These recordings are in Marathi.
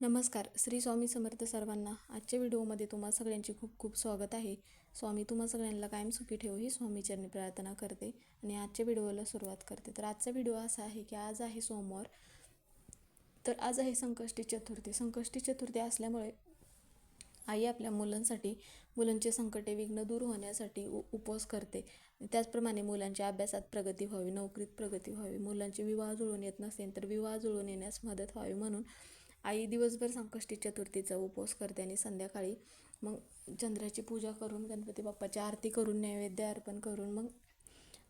नमस्कार श्री स्वामी समर्थ सर्वांना आजच्या व्हिडिओमध्ये तुम्हा सगळ्यांचे खूप खूप स्वागत आहे. स्वामी तुम्हा सगळ्यांना कायम सुखी ठेवू ही स्वामीचरणी प्रार्थना करते आणि आजच्या व्हिडिओला सुरुवात करते. तर आजचा व्हिडिओ असा आहे की आज आहे सोमवार. तर आज आहे संकष्टी चतुर्थी. संकष्टी चतुर्थी असल्यामुळे आई आपल्या मुलांसाठी मुलांचे संकटे विघ्न दूर होण्यासाठी उ उपवास करते. त्याचप्रमाणे मुलांच्या अभ्यासात प्रगती व्हावी नोकरीत प्रगती व्हावी मुलांचे विवाह जुळून येत नसेल तर विवाह जुळून येण्यास मदत व्हावी म्हणून आई दिवसभर संकष्टी चतुर्थीचा उपवास करते आणि संध्याकाळी मग चंद्राची पूजा करून गणपती बाप्पाची आरती करून नैवेद्य अर्पण करून मग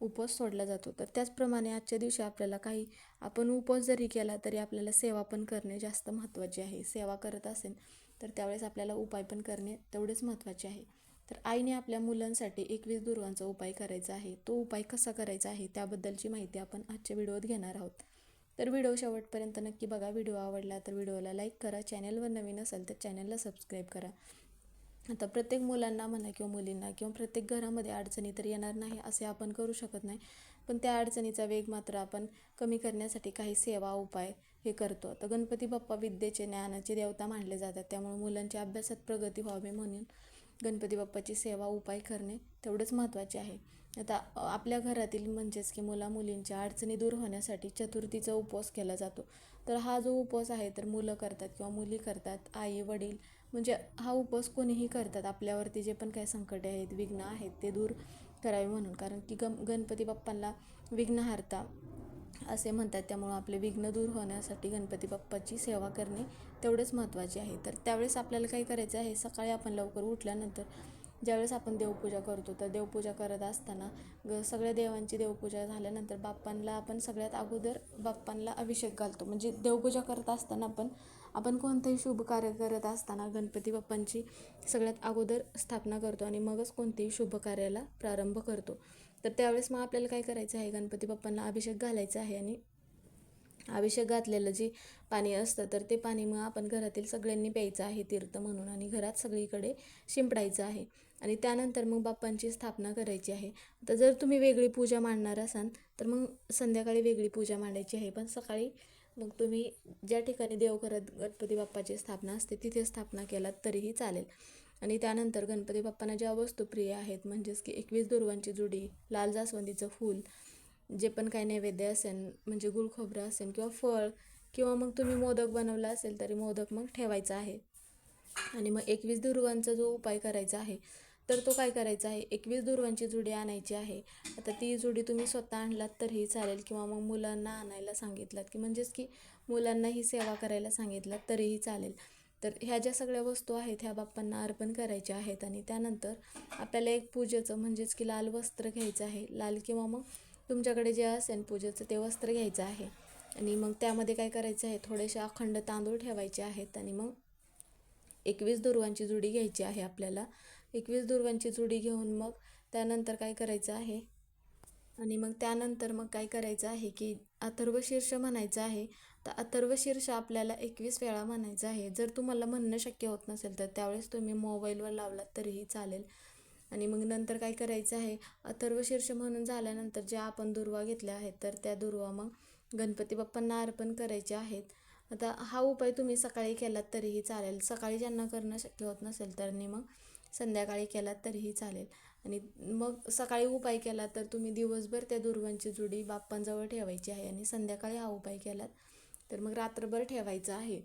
उपवास सोडला जातो. तर त्याचप्रमाणे आजच्या दिवशी आपल्याला काही आपण उपवास जरी केला तरी आपल्याला सेवा पण करणे जास्त महत्त्वाचे आहे. सेवा करत असेल तर त्यावेळेस आपल्याला उपाय पण करणे तेवढेच महत्त्वाचे आहे. तर आईने आपल्या मुलांसाठी एकवीस दुर्वांचा उपाय करायचा आहे. तो उपाय कसा करायचा आहे त्याबद्दलची माहिती आपण आजच्या व्हिडिओत घेणार आहोत. तर व्हिडिओ शेवटपर्यंत नक्की बघा. व्हिडिओ आवडला तर व्हिडिओला लाईक करा. चॅनलवर नवीन असेल तर चॅनलला सबस्क्राईब करा. आता प्रत्येक मुलांना म्हणा किंवा मुलींना किंवा प्रत्येक घरामध्ये अडचणी तर येणार नाही असे आपण करू शकत नाही. पण त्या अडचणीचा वेग मात्र आपण कमी करण्यासाठी काही सेवा उपाय हे करतो. तर गणपती बाप्पा विद्येचे ज्ञानाचे देवता मानले जातात. त्यामुळे मुलांच्या अभ्यासात प्रगती व्हावी म्हणून गणपती बाप्पाची सेवा उपाय करणे तेवढंच महत्त्वाचे आहे. आता आपल्या घरातील म्हणजेच की मुला मुलींच्या अडचणी दूर होण्यासाठी चतुर्थीचा उपवास केला जातो. तर हा जो उपवास आहे तर मुलं करतात किंवा मुली करतात आई वडील म्हणजे हा उपवास कोणीही करतात. आपल्यावरती जे पण काही संकटे आहेत विघ्न आहेत ते दूर करावे म्हणून. कारण की गम गणपती बाप्पांना विघ्नहार्ता असे म्हणतात. त्यामुळं आपले विघ्न दूर होण्यासाठी गणपती बाप्पाची सेवा करणे तेवढेच महत्त्वाचे आहे. तर त्यावेळेस आपल्याला काय करायचं आहे? सकाळी आपण लवकर उठल्यानंतर ज्यावेळेस आपण देवपूजा करतो तर देवपूजा करत असताना ग सगळ्या देवांची देवपूजा झाल्यानंतर बाप्पांना आपण सगळ्यात अगोदर बाप्पांना अभिषेक घालतो. म्हणजे देवपूजा करत असताना पण आपण कोणतंही शुभ कार्य करत असताना गणपती बाप्पांची सगळ्यात अगोदर स्थापना करतो आणि मगच कोणतेही शुभ कार्याला प्रारंभ करतो. तर त्यावेळेस मग आपल्याला काय करायचं आहे? गणपती बाप्पांना अभिषेक घालायचा आहे आणि अभिषेक घातलेलं जे पाणी असतं तर ते पाणी मग आपण घरातील सगळ्यांनी प्यायचं आहे तीर्थ म्हणून आणि घरात सगळीकडे शिंपडायचं आहे. आणि त्यानंतर मग बाप्पांची स्थापना करायची आहे. तर जर तुम्ही वेगळी पूजा मांडणार असाल तर मग संध्याकाळी वेगळी पूजा मांडायची आहे. पण सकाळी मग तुम्ही ज्या ठिकाणी देवघरात गणपती बाप्पाची स्थापना असते तिथे स्थापना केलात तरीही चालेल. आणि त्यानंतर गणपती बाप्पांना ज्या वस्तू प्रिय आहेत म्हणजेच की एकवीस दुर्वांची जुडी लाल जास्वंदीचं फूल जे पण काही नैवेद्य असेल म्हणजे गुळ खोबरं असेल किंवा फळ किंवा मग तुम्ही मोदक बनवला असेल तरी मोदक मग ठेवायचा आहे. आणि मग एकवीस दुर्वांचा जो उपाय करायचा आहे तर तो काय करायचा आहे? एकवीस दुर्वांची जुडी आणायची आहे. आता ती जुडी तुम्ही स्वतः आणलात तरीही चालेल किंवा मग मुलांना आणायला सांगितलात की म्हणजेच की मुलांना ही सेवा करायला सांगितलात तरीही चालेल. तर ह्या ज्या सगळ्या वस्तू आहेत ह्या बाप्पांना अर्पण करायच्या आहेत आणि त्यानंतर आपल्याला एक पूजेचं म्हणजेच की लाल वस्त्र घ्यायचं आहे. लाल किंवा मग तुमच्याकडे जे असेल पूजेचं ते वस्त्र घ्यायचं आहे. आणि मग त्यामध्ये काय करायचं आहे थोडेसे अखंड तांदूळ ठेवायचे आहेत आणि मग एकवीस दुर्वांची जुडी घ्यायची आहे आपल्याला. एकवीस दुर्वांची जुडी घेऊन मग त्यानंतर काय करायचं आहे? आणि मग त्यानंतर मग काय करायचं आहे की अथर्व शीर्ष म्हणायचं आहे. आता अथर्व शीर्ष आपल्याला एकवीस वेळा म्हणायचं आहे. जर तुम्हाला म्हणणं शक्य होत नसेल तर त्यावेळेस तुम्ही मोबाईलवर लावलात तरीही चालेल. आणि मग नंतर काय करायचं आहे? अथर्व शीर्ष म्हणून झाल्यानंतर ज्या आपण दुर्वा घेतल्या आहेत तर त्या दुर्वा मग गणपती बाप्पांना अर्पण करायचे आहेत. आता हा उपाय तुम्ही सकाळी केलात तरीही चालेल. सकाळी ज्यांना करणं शक्य होत नसेल तर मग संध्याकाळी केलात तरीही चालेल. आणि मग सकाळी उपाय केला तर तुम्ही दिवसभर त्या दुर्वांची जुडी बाप्पांजवळ ठेवायची आहे आणि संध्याकाळी हा उपाय केलात. तर मग रात्रभर ठेवायचं आहे.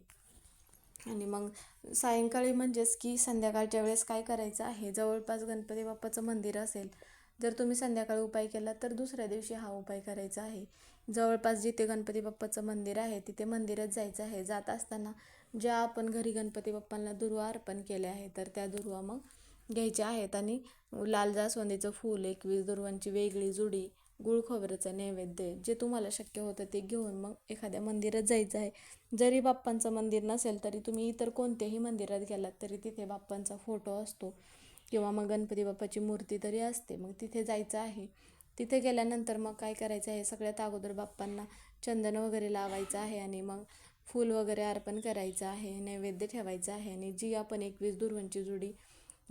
आणि मग सायंकाळी म्हणजेच की संध्याकाळच्या वेळेस काय करायचं आहे? जवळपास गणपती बाप्पाचं मंदिर असेल. जर तुम्ही संध्याकाळी उपाय केला तर दुसऱ्या दिवशी हा उपाय करायचा आहे. जवळपास जिथे गणपती बाप्पाचं मंदिर आहे तिथे मंदिरात जायचं आहे. जात असताना ज्या आपण घरी गणपती बाप्पांना दुर्वा अर्पण केले आहे तर त्या दुर्वा मग घ्यायच्या आहेत. आणि लाल जास्वंदीचं फूल एकवीस दुर्वांची वेगळी जुडी गुळ खोबऱ्याचं नैवेद्य जे तुम्हाला शक्य होतं ते घेऊन मग एखाद्या मंदिरात जायचं आहे. जरी बाप्पांचं मंदिर नसेल तरी तुम्ही इतर कोणत्याही मंदिरात गेलात तरी तिथे बाप्पांचा फोटो असतो. किंवा मग गणपती बाप्पाची मूर्ती तरी असते. मग तिथे जायचं आहे. तिथे गेल्यानंतर मग काय करायचं आहे? सगळ्यात अगोदर बाप्पांना चंदन वगैरे लावायचं आहे आणि मग फूल वगैरे अर्पण करायचं आहे नैवेद्य ठेवायचं आहे आणि जी आपण एकवीस दुर्वांची जुडी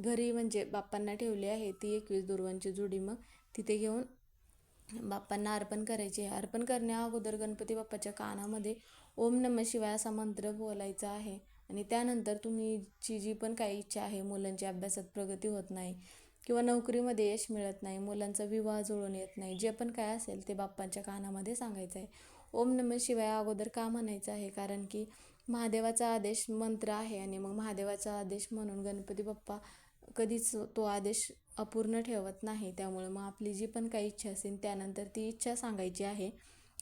घरी म्हणजे बाप्पांना ठेवली आहे ती एकवीस दुर्वांची जुडी मग तिथे घेऊन बाप्पांना अर्पण करायचे. अर्पण करण्या अगोदर गणपती बाप्पाच्या कानामध्ये ओम नम शिवाय असा मंत्र बोलायचा आहे. आणि त्यानंतर तुम्हीची जी पण काही इच्छा आहे मुलांची अभ्यासात प्रगती होत नाही किंवा नोकरीमध्ये यश मिळत नाही मुलांचा विवाह जुळून येत नाही जे पण काय असेल ते बाप्पांच्या कानामध्ये सांगायचं आहे. ओम नम शिवाय अगोदर का म्हणायचं आहे? कारण की महादेवाचा आदेश मंत्र आहे आणि मग महादेवाचा आदेश म्हणून गणपती बाप्पा कधीच तो आदेश अपूर्ण ठेवत नाही. त्यामुळे मग आपली जी पण काही इच्छा असेल त्यानंतर ती इच्छा सांगायची आहे.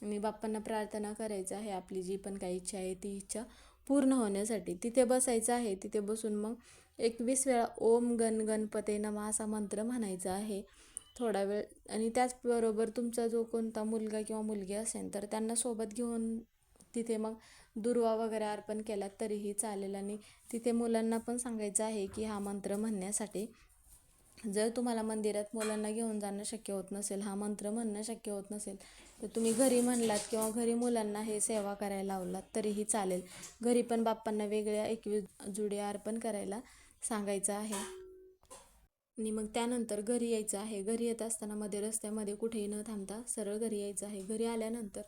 आणि बाप्पांना प्रार्थना करायचं आहे. आपली जी पण काही इच्छा आहे ती इच्छा पूर्ण होण्यासाठी तिथे बसायचं आहे. तिथे बसून मग एकवीस वेळा ओम गण गणपते नमा असा मंत्र म्हणायचा आहे. थोडा वेळ आणि त्याचबरोबर तुमचा जो कोणता मुलगा किंवा मुलगी असेल तर त्यांना सोबत घेऊन तिथे मग दुर्वा वगैरे अर्पण केला तरीही चालेल. आणि तिथे मुलांना पण सांगायचं आहे की हा मंत्र म्हणण्यासाठी जर तुम्हाला मंदिरात मुलांना घेऊन जाणं शक्य होत नसेल हा मंत्र म्हणणं शक्य होत नसेल तर तुम्ही घरी म्हणलात किंवा घरी मुलांना हे सेवा करायला लावलात तरीही चालेल. घरी पण बाप्पांना वेगळ्या एकवीस जुडे अर्पण करायला सांगायचं आहे. आणि मग त्यानंतर घरी यायचं आहे. घरी येत असताना मध्ये रस्त्यामध्ये कुठेही न थांबता सरळ घरी यायचं आहे. घरी आल्यानंतर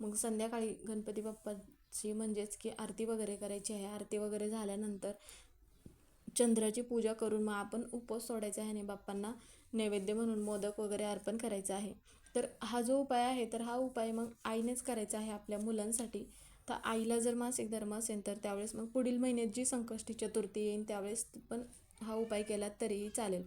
मग संध्याकाळी गणपती बाप्पाची म्हणजेच की आरती वगैरे करायची आहे. आरती वगैरे झाल्यानंतर चंद्राची पूजा करून मग आपण उपवास सोडायचा आहे आणि बाप्पांना नैवेद्य म्हणून मोदक वगैरे अर्पण करायचं आहे. तर हा जो उपाय आहे तर हा उपाय मग आईनेच करायचा आहे आपल्या मुलांसाठी. तर आईला जर मासिक धर्म असेल तर त्यावेळेस मग पुढील महिन्यात जी संकष्टी चतुर्थी येईल त्यावेळेस पण हा उपाय केला तरीही चालेल.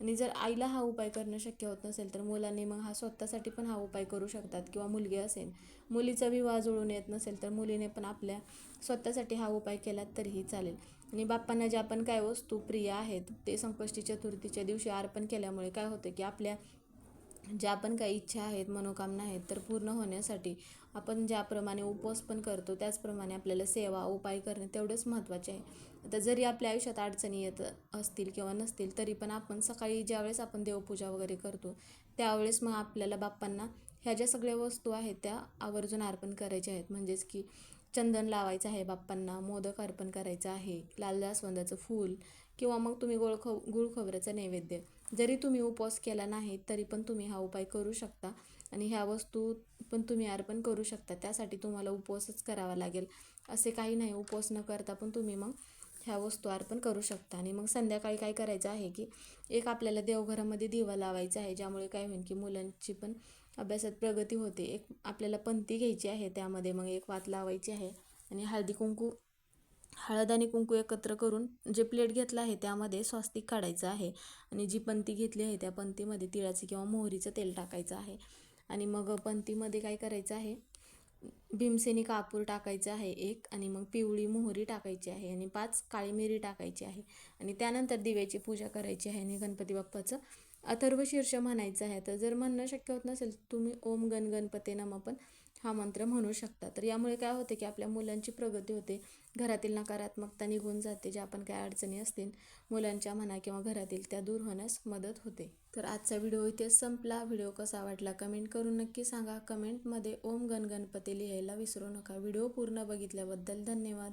आणि जर आईला हा उपाय करणं शक्य होत नसेल तर मुलांनी मग हा स्वतःसाठी पण हा उपाय करू शकतात किंवा मुलगी असेल. मुलीचा विवाह जुळून येत नसेल तर मुलीने पण आपल्या स्वतःसाठी हा उपाय केला तरीही चालेल. आणि बाप्पांना ज्या पण काय वस्तू प्रिय आहेत ते संकष्टी चतुर्थीच्या दिवशी अर्पण केल्यामुळे काय होतं की आपल्या ज्या पण काही इच्छा आहेत मनोकामना आहेत तर पूर्ण होण्यासाठी आपण ज्याप्रमाणे उपवास पण करतो त्याचप्रमाणे आपल्याला सेवा उपाय करणे तेवढंच महत्त्वाचे आहे. आता जरी आपल्या आयुष्यात अडचणी येत असतील किंवा नसतील तरी पण आपण सकाळी ज्यावेळेस आपण देवपूजा वगैरे करतो त्यावेळेस मग आपल्याला बाप्पांना ह्या ज्या सगळ्या वस्तू आहेत त्या आवर्जून अर्पण करायच्या आहेत. म्हणजेच की चंदन लावायचं आहे बाप्पांना मोदक अर्पण करायचं आहे लाल जास्वंदाचं फूल किंवा मग तुम्ही गोळ खव गुळ खोबऱ्याचं नैवेद्य. जरी तुम्ही उपवास केला नाही तरी पण तुम्ही हा उपाय करू शकता आणि ह्या वस्तू पण तुम्ही अर्पण करू शकता. त्यासाठी तुम्हाला उपवासच करावा लागेल. असे काही नाही उपवास न करता पण तुम्ही मग ह्या वस्तू अर्पण करू शकता. आणि मग संध्याकाळी काय करायचं आहे की एक आपल्याला देवघरामध्ये दिवा लावायचा आहे ज्यामुळे काय होईल की मुलांची पण अभ्यासात प्रगती होते. एक आपल्याला पंथी घ्यायची आहे त्यामध्ये मग एक वात लावायची आहे आणि हळदी कुंकू हळद आणि कुंकू एकत्र करून जे प्लेट घेतलं आहे त्यामध्ये स्वास्तिक काढायचं आहे आणि जी पंती घेतली आहे त्या पंतीमध्ये तिळाचं किंवा मोहरीचं तेल टाकायचं आहे. आणि मग पंतीमध्ये काय करायचं आहे? भीमसेनी कापूर टाकायचं आहे एक आणि मग पिवळी मोहरी टाकायची आहे आणि पाच काळी मिरी टाकायची आहे. आणि त्यानंतर दिव्याची पूजा करायची आहे आणि गणपती बाप्पाचं. अथर्व शीर्ष म्हणायचं आहे. तर जर म्हणणं शक्य होत नसेल तुम्ही ओम गण गणपते नम पण हा मंत्र म्हणू शकता. तर यामुळे काय होते की आपल्या मुलांची प्रगती होते. घरातील नकारात्मकता निघून जाते ज्या आपण काय अडचणी असतील मुलांच्या म्हणा किंवा घरातील त्या दूर होण्यास मदत होते. तर आजचा व्हिडिओ इथे संपला. व्हिडिओ कसा वाटला कमेंट करून नक्की सांगा. कमेंटमध्ये ओम गण गणपती लिहायला विसरू नका. व्हिडिओ पूर्ण बघितल्याबद्दल धन्यवाद.